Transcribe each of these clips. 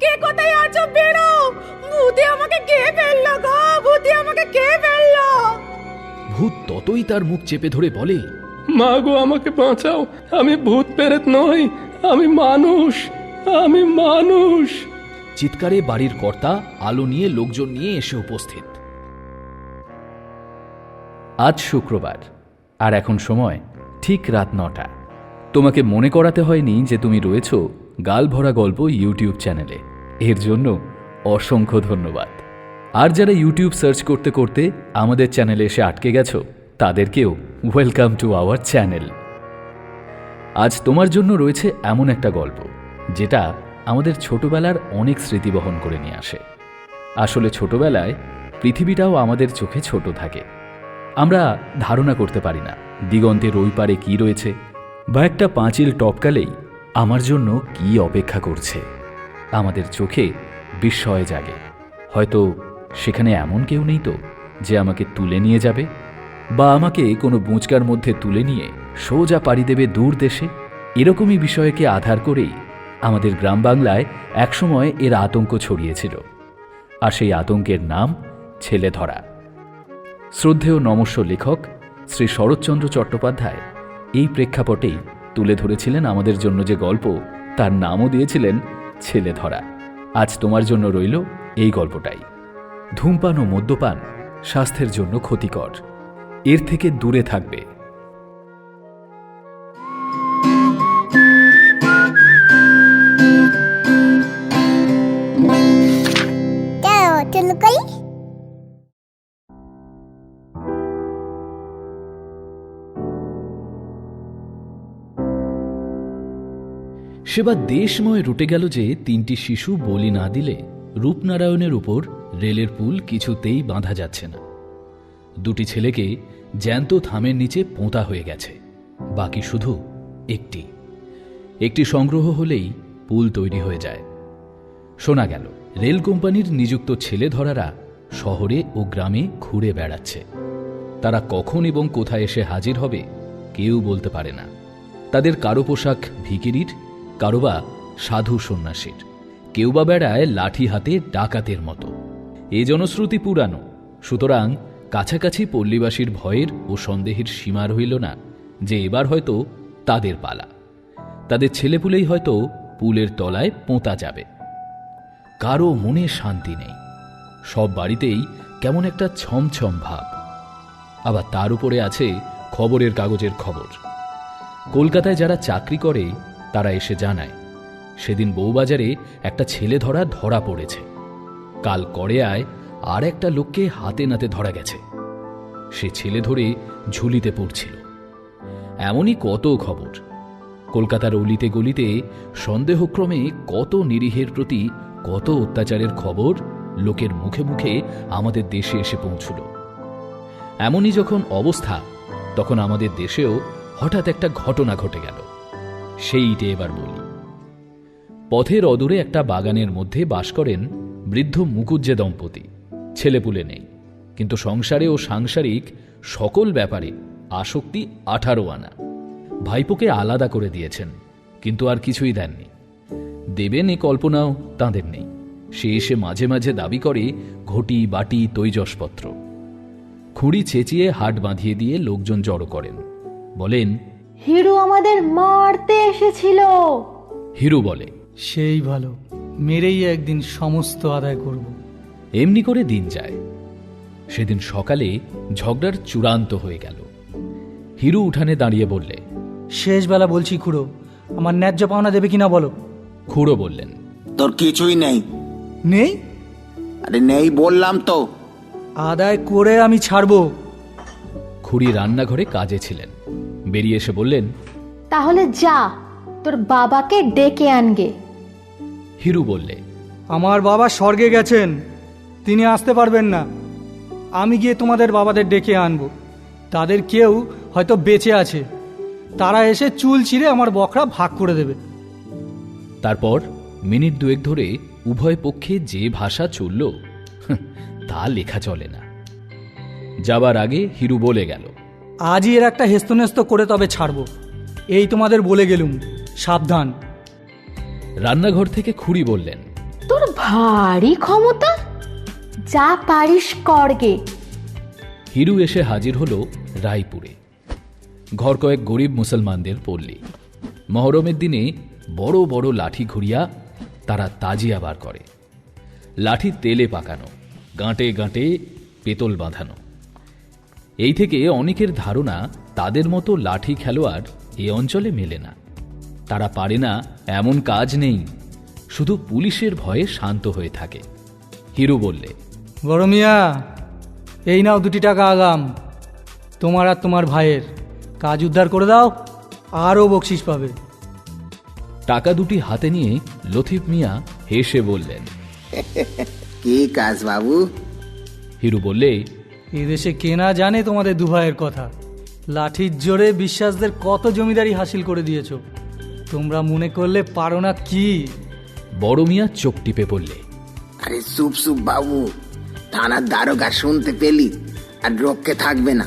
কে কোথায় আছো? বেরো! ভূতে আমাকে কে ফেলল গো? ভূতে আমাকে কে ফেলল? ভূত ততই তার মুখ চেপে ধরে বলে মা গো আমাকে বাঁচাও। আমি ভূত পেরেত নই। আমি মানুষ। আমি মানুষ। চিৎকারে বাড়ির কর্তা আলো নিয়ে লোকজন নিয়ে এসে উপস্থিত। আজ শুক্রবার আর এখন সময় ঠিক রাত নটা। তোমাকে মনে করাতে হয়নি যে তুমি রয়েছ গাল ভরা গল্প ইউটিউব চ্যানেলে। এর জন্য অসংখ্য ধন্যবাদ। আর যারা ইউটিউব সার্চ করতে করতে আমাদের চ্যানেলে এসে আটকে গেছো, তাদেরকেও ওয়েলকাম টু আওয়ার চ্যানেল। আজ তোমার জন্য রয়েছে এমন একটা গল্প, যেটা আমাদের ছোটবেলার অনেক স্মৃতি বহন করে নিয়ে আসে। আসলে ছোটবেলায় পৃথিবীটাও আমাদের চোখে ছোট থাকে। আমরা ধারণা করতে পারি না, দিগন্তের ওই পারে কী রয়েছে, বা একটা পাঁচিল টপকালেই আমার জন্য কি অপেক্ষা করছে? আমাদের চোখে বিস্ময় জাগে। হয়তো সেখানে এমন কেউ নেই তো, যে আমাকে তুলে নিয়ে যাবে? বা আমাকে কোনো বুঁচকার মধ্যে তুলে নিয়ে সোজা পাড়ি দেবে দূর দেশে? এরকমই বিষয়কে আধার করেই আমাদের গ্রাম বাংলায় একসময় এর আতঙ্ক ছড়িয়েছিল। আর সেই আতঙ্কের নাম ছেলে ধরা। শ্রদ্ধেয় নমস্য লেখক শ্রী শরৎচন্দ্র চট্টোপাধ্যায় এই প্রেক্ষাপটেই তুলে ধরেছিলেন আমাদের জন্য যে গল্প, তার নামও দিয়েছিলেন ছেলে ধরা। আজ তোমার জন্য রইল এই গল্পটাই। ধূমপান ও মদ্যপান স্বাস্থ্যের জন্য ক্ষতিকর। এর থেকে দূরে থাকবে। সেবার দেশময় রুটে গেল যে তিনটি শিশু বলি না দিলে রূপনারায়ণের উপর রেলের পুল কিছুতেই বাঁধা যাচ্ছে না। দুটি ছেলেকে জ্যান্ত থামের নিচে পোঁতা হয়ে গেছে, বাকি শুধু একটি। একটি সংগ্রহ হলেই পুল তৈরি হয়ে যায়। শোনা গেল, রেল কোম্পানির নিযুক্ত ছেলে ধরারা শহরে ও গ্রামে ঘুরে বেড়াচ্ছে। তারা কখন এবং কোথায় এসে হাজির হবে কেউ বলতে পারে না। তাদের কারও পোশাক ভিকিরির কারও বা সাধু সন্ন্যাসীর। কেউ বা বেড়ায় লাঠি হাতে ডাকাতের মতো। এ জনশ্রুতি পুরানো। সুতরাং কাছাকাছি পল্লীবাসীর ভয়ের ও সন্দেহের সীমা রইল না যে এবার হয়তো তাদের পালা। তাদের ছেলেপুলেই হয়তো পুলের তলায় পোঁতা যাবে। কারও মনে শান্তি নেই। সব বাড়িতেই কেমন একটা ছমছম ভাব। আবার তার উপরে আছে খবরের কাগজের খবর। কলকাতায় যারা চাকরি করে তারা এসে জানায়, সেদিন বউবাজারে একটা ছেলে ধরা ধরা পড়েছে। কাল করেয়ায় আর একটা লোককে হাতে নাতে ধরা গেছে। সে ছেলে ধরে ঝুলিতে পড়ছিল। এমনই কত খবর। কলকাতার অলিতে গলিতে সন্দেহক্রমে কত নিরীহের প্রতি কত অত্যাচারের খবর লোকের মুখে মুখে আমাদের দেশে এসে পৌঁছল। এমনই যখন অবস্থা, তখন আমাদের দেশেও হঠাৎ একটা ঘটনা ঘটে গেল। সেইটে এবার বলি। পথের অদূরে একটা বাগানের মধ্যে বাস করেন বৃদ্ধ মুকুজ্জে দম্পতি। ছেলেপুলে নেই, কিন্তু সংসারে ও সাংসারিক সকল ব্যাপারে আসক্তি আঠারো আনা। ভাইপোকে আলাদা করে দিয়েছেন, কিন্তু আর কিছুই দেননি। দেবেন এ কল্পনাও তাঁদের নেই। সে এসে মাঝে মাঝে দাবি করে ঘটি, বাটি, তৈজসপত্র। খুঁড়ি চেঁচিয়ে হাট বাঁধিয়ে দিয়ে লোকজন জড়ো করেন। বলেন হিরু আমাদের মারতে এসেছিল। হিরু বলে সেই ভালো মেরেই একদিন সমস্ত আদায় করব। এমনি করে দিন যায়। সেদিন সকালে ঝগড়ার চূড়ান্ত হয়ে গেল। হিরু উঠানে দাঁড়িয়ে বললে শেষবেলা বলছি খুড়ো আমার ন্যায্য পাওনা দেবে কিনা বলো? খুড়ো বললেন তোর কিছুই নেই। নেই? আরে নেই বললাম তো। আদায় করে আমি ছাড়বো। খুড়ি রান্নাঘরে কাজে ছিলেন। বেরিয়ে এসে বললেন তাহলে যা তোর বাবাকে ডেকে আনগে। হিরু বললে আমার বাবা স্বর্গে গেছেন তিনি আসতে পারবেন না। আমি গিয়ে তোমাদের বাবাদের ডেকে আনব। তাদের কেউ হয়তো বেঁচে আছে। তারা এসে চুল ছিঁড়ে আমার বকরা ভাগ করে দেবে। তারপর মিনিট দুয়েক ধরে উভয় পক্ষে যে ভাষা চলল তা লেখা চলে না। যাবার আগে হিরু বলে গেল আজই এর একটা হেস্তনেস্ত করে তবে ছাড়বো। এই তোমাদের বলে গেলুম সাবধান। রান্নাঘর থেকে খুড়ি বললেন তোর ভারী ক্ষমতা? যা পারিস করগে হিরু এসে হাজির হলো রায়পুরে। ঘর কয়েক গরিব মুসলমানদের পল্লী। মহরমের দিনে বড় বড় লাঠি ঘুরিয়া তারা তাজিয়া বার করে। লাঠি তেলে পাকানো গাঁটে গাঁটে পেতল বাঁধানো। এই থেকে অনেকের ধারণা তাদের মতো লাঠি খেলোয়াড় এ অঞ্চলে মেলে না। তারা পারে না এমন কাজ নেই। শুধু পুলিশের ভয়ে শান্ত হয়ে থাকে। হিরু বললে বড় মিয়া এই নাও দুটি টাকা আগাম। তোমার আর তোমার ভাইয়ের। কাজ উদ্ধার করে দাও আরও বকশিস পাবে। টাকা দুটি হাতে নিয়ে লথিফ মিয়া হেসে বললেন কি কাজ বাবু? হিরু বললে এদেশে কেনা জানে তোমাদের দুভাইয়ের কথা। লাঠির জোরে বিশ্বাসদের কত জমিদারি হাসিল করে দিয়েছ। তোমরা মনে করলে পারো না কি? বড় মিয়া চোখ টিপে পড়লে আরে সুপ সুপ বাবু। থানার দারোগা শুনতে পেলি আর রক্ষে থাকবে না।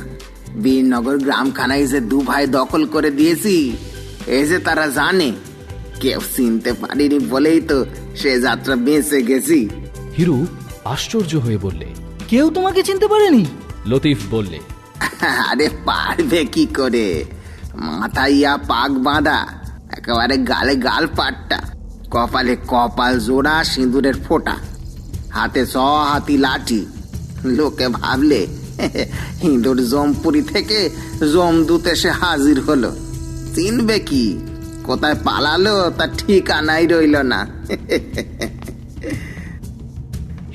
বীরনগর গ্রামখানা এসে দু ভাই দখল করে দিয়েছি এসে তারা জানে। কেউ চিনতে পারিনি বলেই তো সে যাত্রা বেঁচে গেছি। হিরু আশ্চর্য হয়ে বললে কেউ তোমাকে চিনতে পারেনি? লতিফ বললে আরে পারবে কি করে? মাথায় ইয়া পাক বাঁধা একেবারে গালে গাল পাট্টা কপালে কপাল জোড়া সিঁদুরের ফোঁটা হাতে ছ হাতি লাঠি। লোকে ভাবলে হিঁদুর জমপুরি থেকে জমদূত এসে হাজির হলো। চিনবে কি? কোথায় পালালো তার ঠিকানাই রইল না।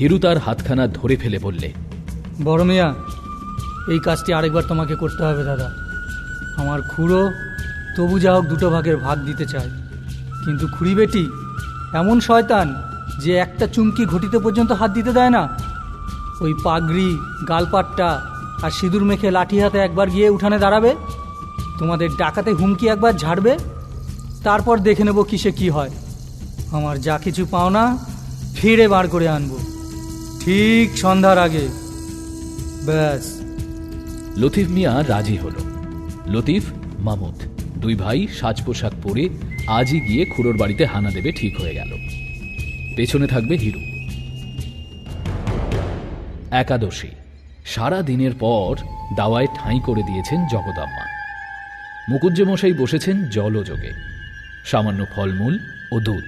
হিরু তার হাতখানা ধরে ফেলে বললে, বড় মিয়া, এই কাজটি আরেকবার তোমাকে করতে হবে, দাদা। আমার খুড়ো তবু যা হোক দুটো ভাগের ভাগ দিতে চায়। কিন্তু খুড়ি বেটি, এমন শয়তান যে একটা চুমকি ঘটিতে পর্যন্ত হাত দিতে দেয় না। ওই পাগড়ি, গালপাট্টা আর সিঁদুর মেখে লাঠি হাতে একবার গিয়ে উঠানে দাঁড়াবে, তোমাদের ডাকাতে হুমকি একবার ঝাড়বে, তারপর দেখে নেব কিসে কি হয়। আমার যা কিছু পাওনা ফিরে বার করে আনব। ঠিক সন্ধ্যার আগে। ব্যাস। লতিফ মিয়া রাজি হল। লতিফ, মামুদ, দুই ভাই সাজ পোশাক পরে আজই গিয়ে খুড়োর বাড়িতে হানা দেবে ঠিক হয়ে গেল। পেছনে থাকবে হিরু। একাদশী। সারা দিনের পর দাওয়ায় ঠাঁই করে দিয়েছেন জগদম্মা। মুকুজ্জমশাই বসেছেন জলযোগে। সামান্য ফলমূল ও দুধ।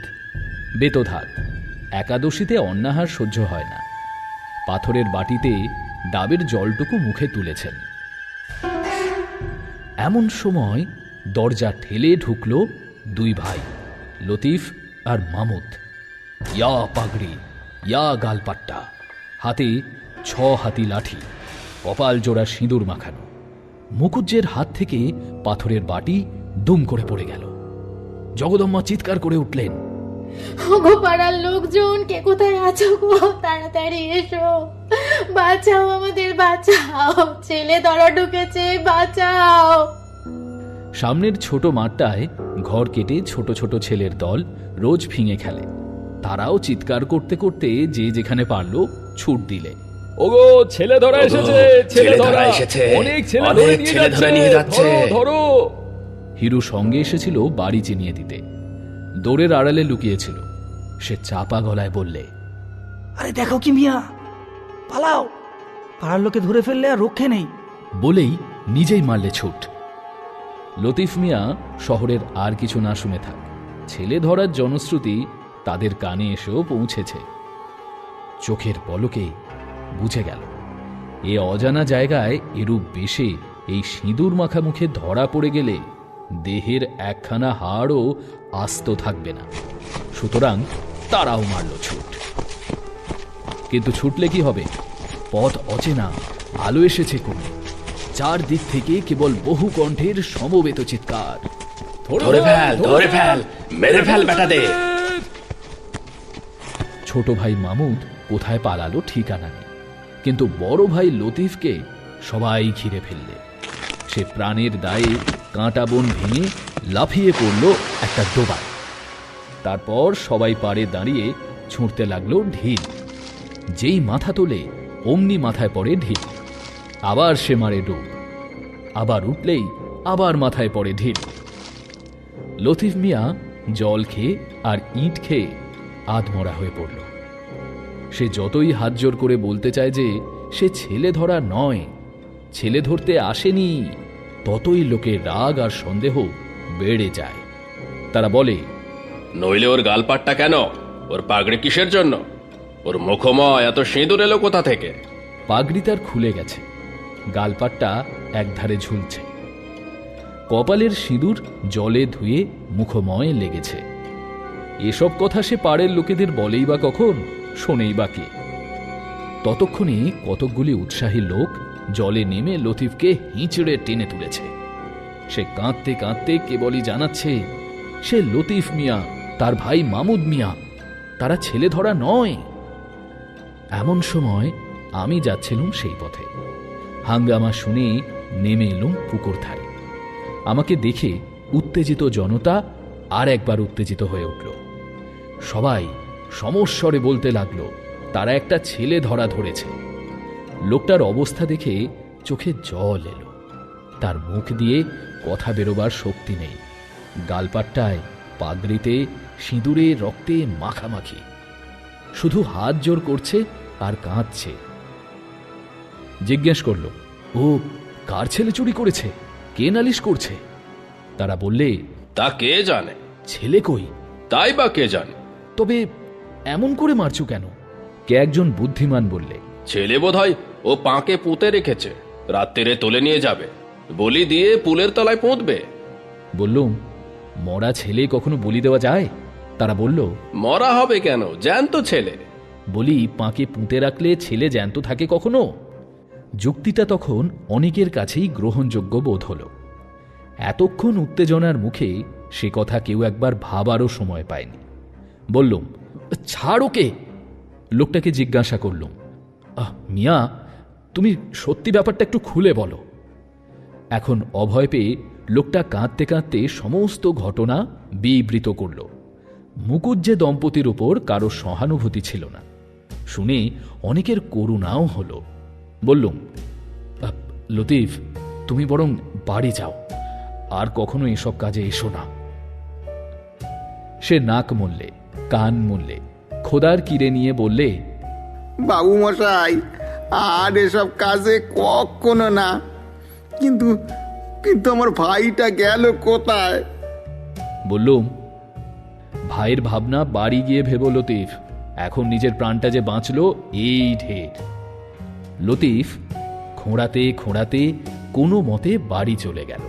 বেতধাত। একাদশীতে অন্নাহার সহ্য হয় না। পাথরের বাটিতে ডাবের জলটুকু মুখে তুলেছেন। এমন সময় দরজা ঠেলে ঢুকলো দুই ভাই, লতিফ আর মামুদ। ইয়া পাগড়ি, ইয়া গালপাট্টা, হাতে ছ হাতি লাঠি, কপাল জোড়া সিঁদুর মাখানো। মুকুজ্জের হাত থেকে পাথরের বাটি দুম করে পড়ে গেল। জগদম্মা চিৎকার করে উঠলেন ওগো পাড়ার লোকজন কে কোথায় আছো গো? তাড়াতাড়ি এসো। বাঁচাও আমাদের বাঁচাও। ছেলে ধরা ঢুকেছে বাঁচাও। সামনের ছোট মাঠটায় ঘর কেটে ছোট ছোট ছেলের দল রোজ ফিঙে খেলে। তারাও চিৎকার করতে করতে যে যেখানে পারল ছুট দিলে। ওগো ছেলে ধরা এসেছে ছেলে ধরা। এসেছে। অনেক ছেলে ধরে নিয়ে যাচ্ছে। ধরো ধরো। হিরু সঙ্গে এসেছিল বাড়ি চিনিয়ে দিতে। দৌড়ের আড়ালে লুকিয়েছিল। সে চাপা গলায় বললে আরে দেখো কি মিয়া পালাও। পাড়ার লোকে ধরে ফেললে আর রক্ষে নেই। বলেই নিজেই মারলে ছুট। লতিফ মিয়া শহরের আর কিছু না শুনে থাক। ছেলে ধরার জনশ্রুতি তাদের কানে এসেও পৌঁছেছে। চোখের পলকে বুঝে গেল এ অজানা জায়গায় এরূপ বেশে এই সিঁদুর মাখা মুখে ধরা পড়ে গেলে দেহের একখানা হাড়ও আস্ত থাকবে না। সুতরাং তারাও মারল ছুট। কিন্তু ছুটলে কি হবে? পথ অচেনা আলো এসেছে কোণে। চার দিক থেকে কেবল বহু কণ্ঠের সমবেত চিৎকার। ধরে ফেল ধরে ফেল মেরে ফেল বেটাদের। ছোট ভাই মামুদ কোথায় পালালো ঠিকানা নেই। কিন্তু বড় ভাই লতিফকে সবাই ঘিরে ফেললে। সে প্রাণের দায়ে কাঁটা বন ভেঙে লাফিয়ে পড়ল একটা ডোবায় তারপর সবাই পাড়ে দাঁড়িয়ে ছুঁড়তে লাগল ঢিল। যেই মাথা তোলে, অমনি মাথায় পড়ে ঢিল। আবার সে মারে ডুব। আবার উঠলেই আবার মাথায় পড়ে ঢিল। লতিফ মিয়া জল খেয়ে আর ইট খেয়ে আধমরা হয়ে পড়ল। সে যতই হাত জোর করে বলতে চায় যে, সে ছেলে ধরা নয়। ছেলে ধরতে আসেনি। ততই লোকের রাগ আর সন্দেহ বেড়ে যায়। তারা বলে নইলে ওর গালপাটটা কেন? ওর পাগড়ি কিসের জন্য? ওর মুখময় এত সিঁদুর এলো কোথা থেকে? পাগড়ি তার খুলে গেছে। গালপাটটা একধারে ঝুলছে। কপালের সিঁদুর জলে ধুয়ে মুখময় লেগেছে। এসব কথা সে পাড়ের লোকেদের বলেই বা কখন শোনেই বা কে। ততক্ষণে কতকগুলি উৎসাহী লোক জলে নেমে লতিফকে হিঁচড়ে টেনে তুলেছে। সে কাঁদতে কাঁদতে কেবলই জানাচ্ছে, সে লতিফ মিয়া, তার ভাই মামুদ মিয়া, তারা ছেলে ধরা নয়। এমন সময় আমি যাচ্ছিলুম সেই পথে। হাঙ্গামা শুনে নেমে এলুম পুকুর ধারে। আমাকে দেখে উত্তেজিত জনতা আর একবার উত্তেজিত হয়ে উঠল। সবাই সমস্বরে বলতে লাগল, তারা একটা ছেলে ধরা ধরেছে। লোকটার অবস্থা দেখে চোখে জল এলো। তার মুখ দিয়ে কথা বেরোবার শক্তি নেই। গালপাট্টায় পাগড়িতে সিঁদুরে রক্তে মাখামাখি। শুধু হাত জোর করছে আর কাঁদছে। জিজ্ঞেস করল ও কার ছেলে চুরি করেছে? কে নালিশ করছে? তারা বললে তা কে জানে? ছেলে কই? তাই বা কে জানে? তবে এমন করে মারছু কেন? কে একজন বুদ্ধিমান বললে ছেলে বোধহয় ও পাঁকে পুঁতে রেখেছে। রাত্রিরে তুলে নিয়ে যাবে। বলি দিয়ে পুলের তলায় পুঁতবে। বললুম মরা ছেলে কখনো বলি দেওয়া যায়? তারা বলল মরা হবে কেন? জ্যান্ত ছেলে। বলি পাঁকে পুঁতে রাখলে ছেলে জ্যান্ত থাকে কখনো? যুক্তিটা তখন অনেকের কাছেই গ্রহণযোগ্য বোধ হল। এতক্ষণ উত্তেজনার মুখে সে কথা কেউ একবার ভাবারও সময় পায়নি। বললুম ছাড় ওকে লোকটাকে জিজ্ঞাসা করলুম আহ মিয়া তুমি সত্যি ব্যাপারটা একটু খুলে বলো। এখন অভয় পেয়ে লোকটা কাঁদতে কাঁদতে সমস্ত ঘটনা বিবৃত করল। মুকুজ্জে দম্পতির উপর কারও সহানুভূতি ছিল না। শুনে অনেকের করুণাও হলো। বললুম লতিফ, তুমি বরং বাড়ি যাও। আর কখনো এসব কাজে এসো না। সে নাক মল্লে, কান মল্লে, খোদার কিরে নিয়ে বললে বাবু মশাই আর এসব কাজে কখনো না। কিন্তু কিন্তু আমার ভাইটা গেল কোথায়? বললুম, ভাইয়ের ভাবনা বাড়ি গিয়ে ভেবো লতিফ। এখন নিজের প্রাণটা যে বাঁচলো, এই ঢের। লতিফ খোঁড়াতে খোঁড়াতে কোনো মতে বাড়ি চলে গেল।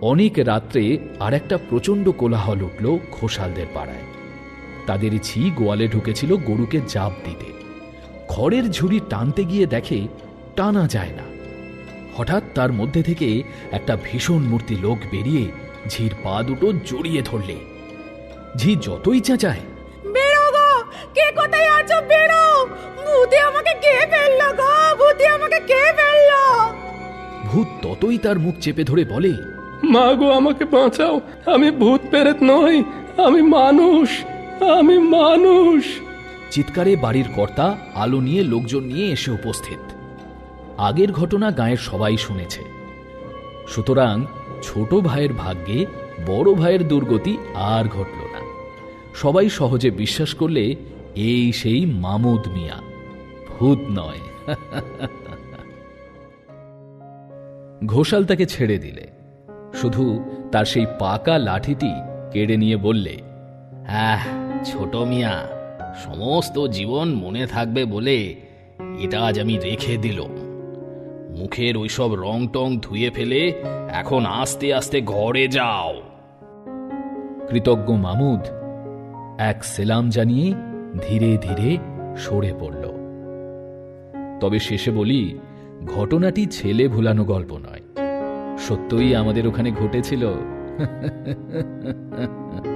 অনেক রাত্রে আর একটা প্রচণ্ড কোলাহল উঠল ঘোষালদের পাড়ায়। তাদের ছি গোয়ালে ঢুকেছিল গরুকে জাপ দিতে। খড়ের ঝুড়ি টানতে গিয়ে দেখে টানা যায় না। হঠাৎ তার মধ্যে থেকে একটা ভীষণ মূর্তি লোক বেরিয়ে ঝির পা দুটো জড়িয়ে ধরলে। ঝি যতই চেঁচায় বেরো গো! কে কোথায় আছো? বেরো! ভূতে আমাকে কে ফেলল গো? ভূতে আমাকে কে ফেলল? ভূত ততই তার মুখ চেপে ধরে বলে মা গো আমাকে বাঁচাও। আমি ভূত পেরেত নই আমি মানুষ আমি মানুষ। চিৎকারে বাড়ির কর্তা আলো নিয়ে লোকজন নিয়ে এসে উপস্থিত। আগের ঘটনা গায়ের সবাই শুনেছে। সুতরাং ছোট ভাইয়ের ভাগ্যে বড় ভাইয়ের দুর্গতি আর ঘটল না। সবাই সহজে বিশ্বাস করলে এই সেই মামুদ মিয়া। ভূত নয়। ঘোষাল তাকে ছেড়ে দিলে। শুধু তার সেই পাকা লাঠিটি কেড়ে নিয়ে বললে হ্যাঁ ছোট মিয়া সমস্ত জীবন মনে থাকবে বলে এটা আজ আমি রেখে দিলাম। মুখের ওইসব রং টং ধুয়ে ফেলে এখন আস্তে আস্তে ঘরে যাও। কৃতজ্ঞ মামুদ এক সেলাম জানিয়ে ধীরে ধীরে সরে পড়ল। তবে শেষে বলি, ঘটনাটি ছেলে ভুলানো গল্প নয়। সত্যই আমাদের ওখানে ঘটেছিল।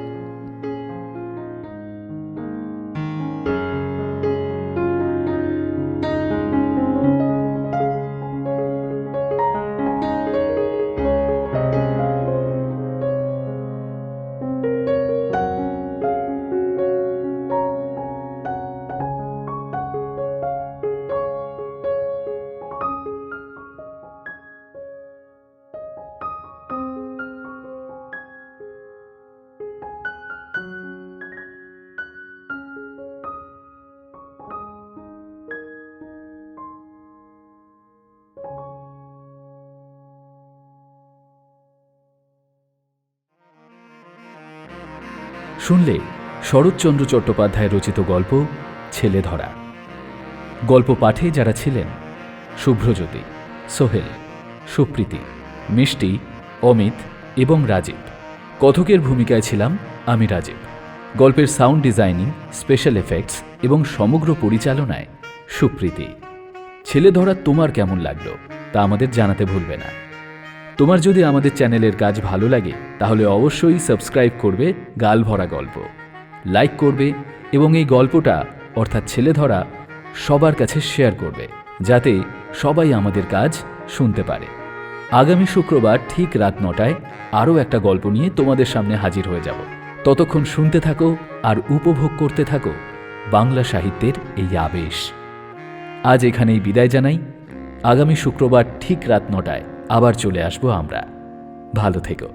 শুনলে শরৎচন্দ্র চট্টোপাধ্যায় রচিত গল্প, ছেলে ধরা। গল্প পাঠে যারা ছিলেন, শুভ্রজ্যোতি, সোহেল, সুপ্রীতি, মিষ্টি, অমিত এবং রাজীব। কথকের ভূমিকায় ছিলাম আমি রাজীব। গল্পের সাউন্ড ডিজাইনিং, স্পেশাল এফেক্টস এবং সমগ্র পরিচালনায় সুপ্রীতি। ছেলে ধরা তোমার কেমন লাগল তা আমাদের জানাতে ভুলবে না। তোমার যদি আমাদের চ্যানেলের কাজ ভালো লাগে, তাহলে অবশ্যই সাবস্ক্রাইব করবে গাল ভরা গল্প। লাইক করবে এবং এই গল্পটা, অর্থাৎ ছেলে ধরা, সবার কাছে শেয়ার করবে, যাতে সবাই আমাদের কাজ শুনতে পারে। আগামী শুক্রবার ঠিক রাত নটায় আরও একটা গল্প নিয়ে তোমাদের সামনে হাজির হয়ে যাব। ততক্ষণ শুনতে থাকো আর উপভোগ করতে থাকো বাংলা সাহিত্যের এই আবেশ। আজ এখানেই বিদায় জানাই। আগামী শুক্রবার ঠিক রাত নটায় আবার চলে আসব আমরা। ভালো থেকো।